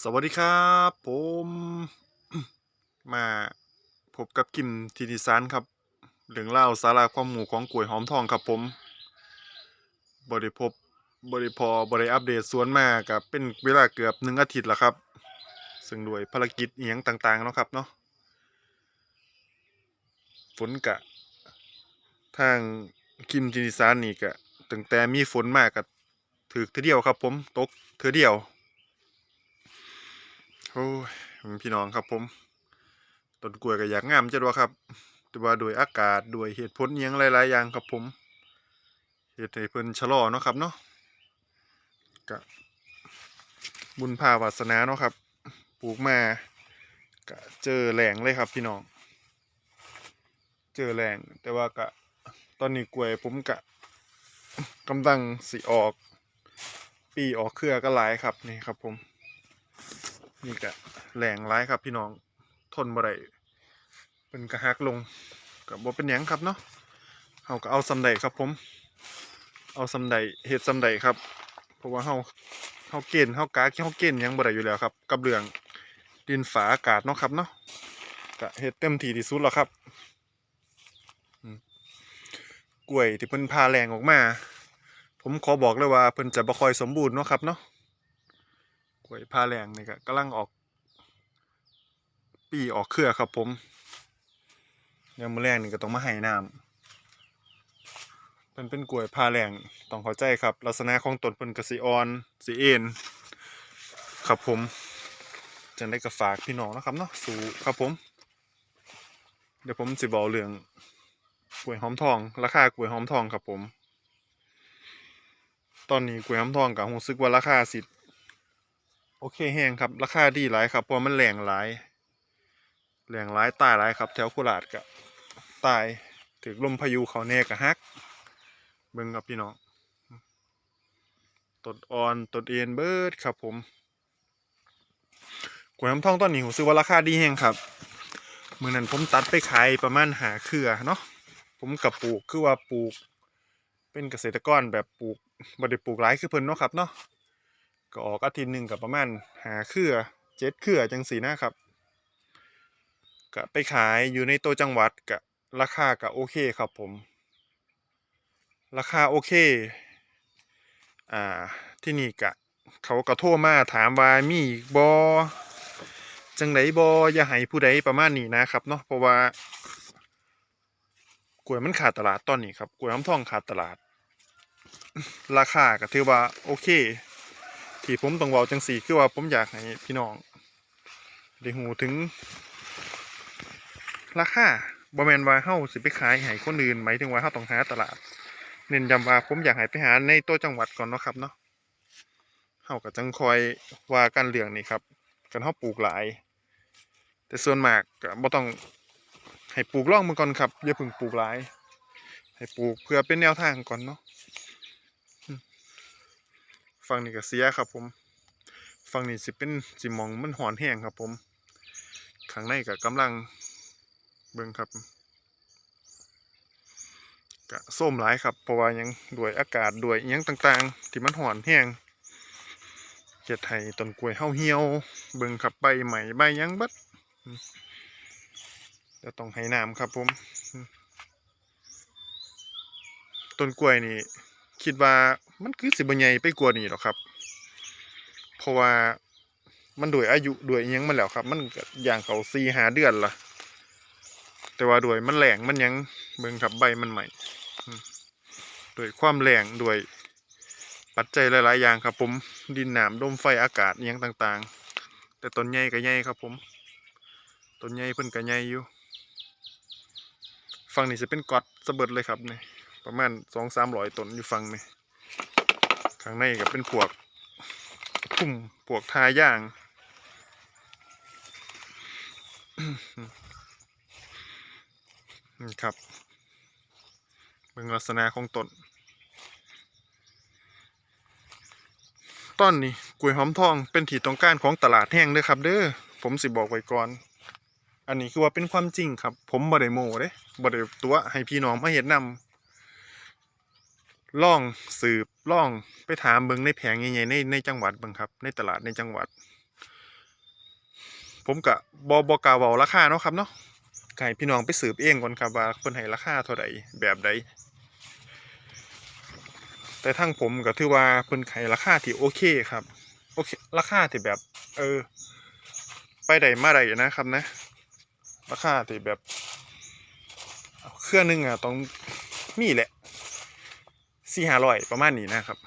สวัสดีครับผมมาพบกับกิมทีดีซานครับเรื่องเล่าสาระความหมู่ของกล้วยหอมทองครับผมบริพบบริพอบริอัปเดตสวนมากับเป็นเวลาเกือบหนึ่งอาทิตย์แล้วครับ ซึ่งด้วยภารกิจเอียงต่างๆเนาะครับเนาะฝนกะ ทางกิมทีดีซานนี่กะตั้งแต่มีฝนมากกับถือเทอเดียวครับผมตกเทอเดียว โอ้ยพี่น้องครับผมต้นกล้วยก็อยากงามจัดว่าครับแต่ว่าโดยอากาศด้วยเหตุผลอิหยังหลายๆอย่างครับผมเหตุให้เพิ่นชะลอเนาะครับเนาะก็บุญพาวาสนาเนาะครับปลูกมาก็เจอแหลงเลยครับพี่น้อง เจอแหลงแต่ว่าก็ตอนนี้กล้วยผมก็กำลังสิออก ปีออกเครือก็หลายครับนี่ครับผม นี่กะแหลงร้ายครับพี่น้องทนบ่ได้เป็นกระหักลงกับบ่เป็นหยังครับเนาะเฮาก็เอาซำใดครับผม เอาซำใดเฮ็ดซำใดครับ เพราะว่าเฮาเฮาเกณฑ์เฮากาเฮาเกณฑ์ยังบ่ได้อยู่แล้วครับ กับเรื่องดินฝาอากาศเนาะครับเนาะก็เฮ็ดเต็มที่ที่สุดแล้วครับกล้วยที่เพิ่นพาแรงออกมา ผมขอบอกเลยว่าเพิ่นจะบ่ค่อยสมบูรณ์เนาะครับเนาะ วยพาแรงนี่ก็กำลังออก ปีออกเครือครับผมยามมื้อแรงนี่ก็ต้องมาให้น้ำเป็นเป็นกล้วยพาแรงต้องเข้าใจครับ ลักษณะของต้นเพิ่นกสิอ่อนสิเอ็นครับผมจังได้ก็ฝากพี่น้องนะครับเนาะสู่ครับผม เดี๋ยวผมสิบอกเรื่องกล้วยหอมทอง ราคากล้วยหอมทองครับผม ตอนนี้กล้วยหอมทองก็รู้สึกว่าราคาสิ โอเคแห้งครับ ราคาดีหลายครับเพราะมันแรงหลายแรงหลายตายหลายครับ แถวโคราชก็ตายถึกลมพายุเขาแน่ก็ฮัก เบิ่งครับพี่น้องต้นอ่อนต้นเอ็นเบิดครับผมกล้วยน้ำทองตอนนี้ผมซื้อว่าราคาดีแห้งครับมื้อนั้นผมตัดไปขายประมาณหาเครือเนาะผมกับปลูกคือว่าปลูก เป็นเกษตรกรแบบปลูกบ่ได้ปลูกหลายคือเพิ่นเนาะครับเนาะ ก็ออกอาทิตย์หนึ่งกับประมาณหาเครือเจ็ดเครือจังสีนะครับก็ไปขายอยู่ในตัวจังหวัดก็ราคาก็โอเคครับผม ราคาโอเค อ่าที่นี่กะเขาก็โทรมาถามว่ามีบอจังไดบออย่าให้ผู้ใดประมาณนี้นะครับเนาะเพราะว่ากล้วยมันขาดตลาดตอนนี้ครับกล้วยน้ำทองขาดตลาด ราคาก็ถือว่าโอเค ที่ผมต้องเว้าจังสี่คือว่าผมอยากให้พี่น้องได้หูถึง ราคาบ่แมนว่าเฮาสิไปขายให้คนอื่นหมายถึงว่าเฮาต้องหาตลาด เน้นย้ำว่าผมอยากให้ไปหาในตัวจังหวัดก่อนเนาะครับเนาะเฮาก็จังคอยว่ากันเรื่องนี้ครับกันเฮาปลูกหลาย แต่ส่วนมากก็บ่ต้องให้ปลูกร่องมันก่อนครับอย่าเพิ่งปลูกหลาย ให้ปลูกเพื่อเป็นแนวทางก่อนเนาะ ฝั่งนี้ก็เสียครับ ผมฝั่งนี้สิเป็นสิมองมันหอนแห้งครับ ผมข้างในก็กำลังเบิ่งครับก็ส้มหลายครับเพราะว่ายังด้วยอากาศด้วยยังต่างๆ ที่มันหอนแห้งเฮ็ดให้ต้นกล้วยเฮาเหี่ยว เบิ่งครับใบใหม่ใบยังบิดอืมเดี๋ยวต้องให้น้ำครับผมอืมต้นกล้วยนี่ คิดว่า มันคือสิบใหญ่ไปกว่านี้หรอกครับ เพราะว่ามันด้วยอายุด้วยยังมันแล้วครับ มันอย่างเขาสี่หาเดือนละแต่ว่าด้วยมันแหลงมันยังเบิ่งครับใบมันใหม่ด้วยความแหลงด้วยปัจจัยหลาย ๆ อย่างครับ ผม ดินน้ำลมไฟอากาศยังต่าง ๆ แต่ต้นใหญ่ก็ใหญ่ครับ ผมต้นใหญ่เพิ่นก็ใหญ่อยู่ฝั่งนี้จะเป็นก๊อตสะเบิดเลยครับเนี่ยประมาณสองสามร้อยต้นอยู่ฟังนี่ ข้างในก็เป็นพวกพุ่มพวกทาย่าง นี่ครับเบิ่งลักษณะของต้นต้นนี้กล้วยหอมทองเป็นที่ต้องการของตลาดแห้งเด้อครับ เด้อผมสิบอกไว้ก่อน อันนี้คือว่าเป็นความจริงครับ ผมบ่ได้โม้เด้บ่ได้ตัวให้พี่น้องมาเห็นนำ ล่องสืบล่องไปถามเบิงในแผงใหญ่ๆในในจังหวัดบิงครับ ในตลาดในจังหวัด ผมก็บ่บ่กาเว้าราคาเนาะครับเนาะก็ให้พี่น้องไปสืบเองก่อนครับว่าเพิ่นให้ราคาเท่าใดแบบใดแต่ทั้งผมก็ถือว่าเพิ่นให้ราคาที่โอเคครับโอเคราคาที่แบบ เออ ไปได้มาได้นะครับนะ ราคาที่แบบเครื่องหนึงอะต้องมีแหละ สี่ห้าร้อยประมาณนี้นะครับ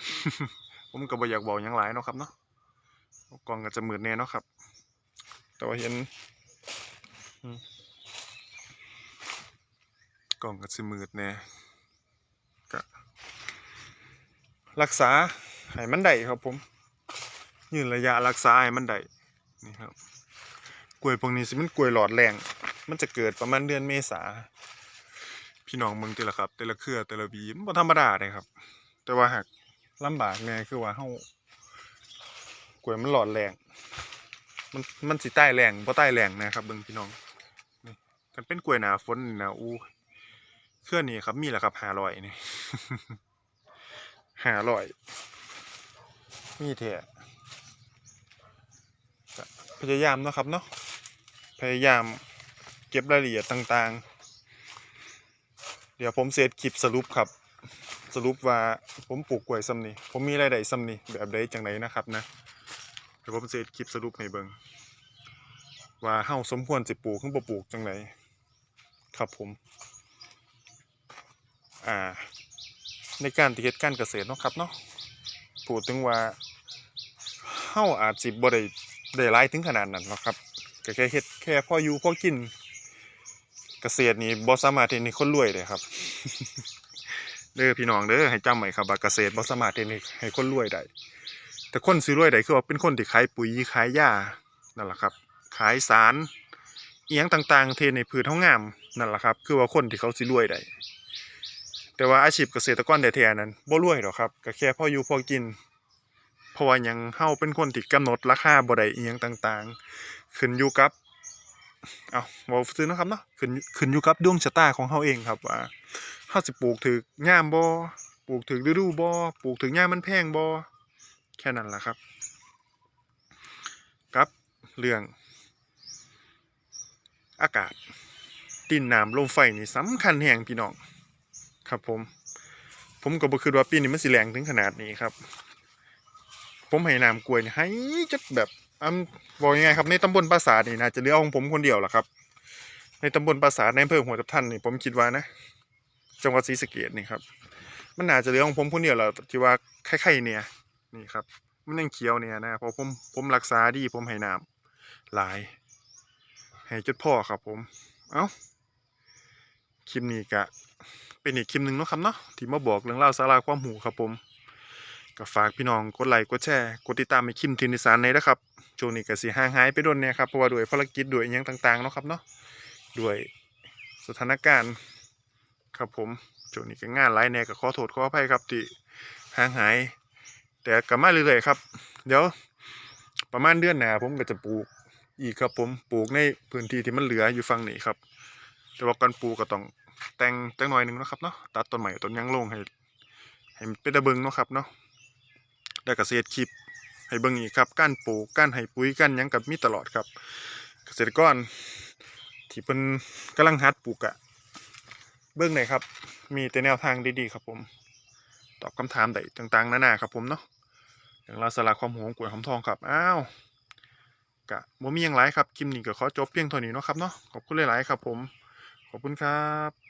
ผมก็บ่อยากบอกยังหลายเนาะครับเนาะกล่องก็จะมืดแน่เนาะครับ แต่ว่าเห็นกล่องก็สิมืดแน่ก็รักษาให้มันได้ครับผม ยืนระยะรักษาให้มันได้นี่ครับกล้วยพวกนี้สิมันกล้วยหลอดแรง มันจะเกิดประมาณเดือนเมษา พี่น้องเมืองแต่ละครับ แต่ละเครือแต่ละหวีมันบ่ธรรมดาเลยครับ แต่ว่าหากลำบากแน่คือว่าเฮากล้วยมันหลอดแรงมันมันสิใต้แรงบ่ใต้แรงนะครับเบิ่งพี่น้องนี่กันเป็นกล้วยหนาฝนนี่นะอู้เครื่องนี้ครับมีแหล้วครับ500นี่500มีแท้ก็พยายามเนาะครับเนาะพยายามเก็บรายละเอียดต่าง ๆ เดี๋ยวผมเซตคลิปสรุปครับ สรุปว่าผมปลูกกล้วยซ้ำนี่ผมมีรายได้ซ้ำนี่แบบใดจังไดนนะครับนะเดี๋ยวผมเซตคลิปสรุปให้เบิ่งว่าเฮาสมควรสิปลูกหรือบ่ปลูกจังไดครับผม อ่า ในการที่เฮ็ดการเกษตรเนาะครับเนาะพูดถึงว่าเฮาอาจสิบ่ได้ได้หลายถึงขนาดนั้นหรอกครับก็แค่เฮ็ดแค่พออยู่พอกิน เกษตรนี่บ่สามารถเฮ็ดให้คนรวยได้ครับ เด้อพี่น้องเด้อให้จำไว้ครับว่าเกษตรบ่สามารถเฮ็ดให้ให้คนรวยได้แต่คนสิรวยได้คือว่าเป็นคนที่ขายปุ๋ยขายยานั่นแหละครับ ขายสารเอียงต่างๆ เทในพืชเฮางงามนั่นแหละครับ คือว่าคนที่เขาสิรวยได้แต่ว่าอาชีพเกษตรกรแท้นั้นบ่รวยหรอกครับก็แค่พออยู่พอกินเพราะว่ายังเฮาเป็นคนที่กำหนดราคาบ่ได้อียงต่างๆ ขึ้นอยู่กับ เอาเว้าซื่อนะครับเนาะขึ้นขึ้นอยู่กับดวงชะตาของเฮาเองครับว่าเฮาสิปลูกถูกยามบ่ปลูกถูกฤดูบ่ปลูกถูกยามมันแพงบ่แค่นั้นแหละครับกับเรื่อง อากาศดินน้ำลมไฟนี่สำคัญแฮงพี่น้องครับผม ผมก็บ่คิดว่าปีนี้มันสิแรงถึงขนาดนี้ครับ ผมให้น้ำกล้วยนี่ให้จัดแบบ อำบอกยังไงครับ ในตำบลปราสาทนี่น่าจะเหลือของผมคนเดียวล่ะครับ ในตำบลปราสาทในอำเภอหัวตะท่านนี่ผมคิดว่านะจังหวัดศรีสะเกษนี่ครับ มันน่าจะเหลือของผมคนเดียวแหล้วที่ว่าไข่ๆเนี่ยนี่ครับ มันยังเขียวเนี่ยนะเพราะผมผมรักษาดีผมให้น้ำหลายให้จุดพ่อครับ ผม เอ้าคลิปนี้กะเป็นอีกคลิปหนึ่งเนาะครับเนาะที่มาบอกเรื่องเล่าสาระความหูครับผม ก็ฝากพี่น้องกดไลค์กดแชร์กดติดตามให้คิมทินิสานในนะครับช่วงนี้ก็สิห่างหายไปโดนเนี่ยครับเพราะว่าด้วยภารกิจด้วยอหยังต่างๆเนาะครับเนาะด้วยสถานการณ์ครับผมช่วงนี้ก็งานหลายแน่ก็ขอโทษขออภัยครับที่ห่างหาย แต่กลับมาเรื่อยๆครับ เดี๋ยวประมาณเดือนหน้าผมก็จะปลูกอีกครับผมปลูกในพื้นที่ที่มันเหลืออยู่ฝั่งนี้ครับแต่ว่าการปลูกก็ต้องแต่งจังหน่อยหนึงนะครับเนาะตัดต้นใหม่ต้นยังลงให้ให้เป็นตะเบิงเนาะครับเนาะ แล้วก็เสีดคลิปให้เบิ่งอีกครับการปลูกการให้ปุ๋ยการหยังกับมีตลอดครับ เกษตรกรที่เพิ่นกำลังหัดปลูกอะเบิ่งได้ครับ มีแต่แนวทางดีๆครับผม ตอบคำถามได้ต่างๆนานาครับผมเนาะอย่างเราสาระความหวงกวยหอมทองครับ อ้าวกะบ่มีหยังหลายครับคลิปนี้ก็ขอจบเพียงเท่านี้เนาะครับเนาะขอบคุณหลายๆครับผม ขอบคุณครับ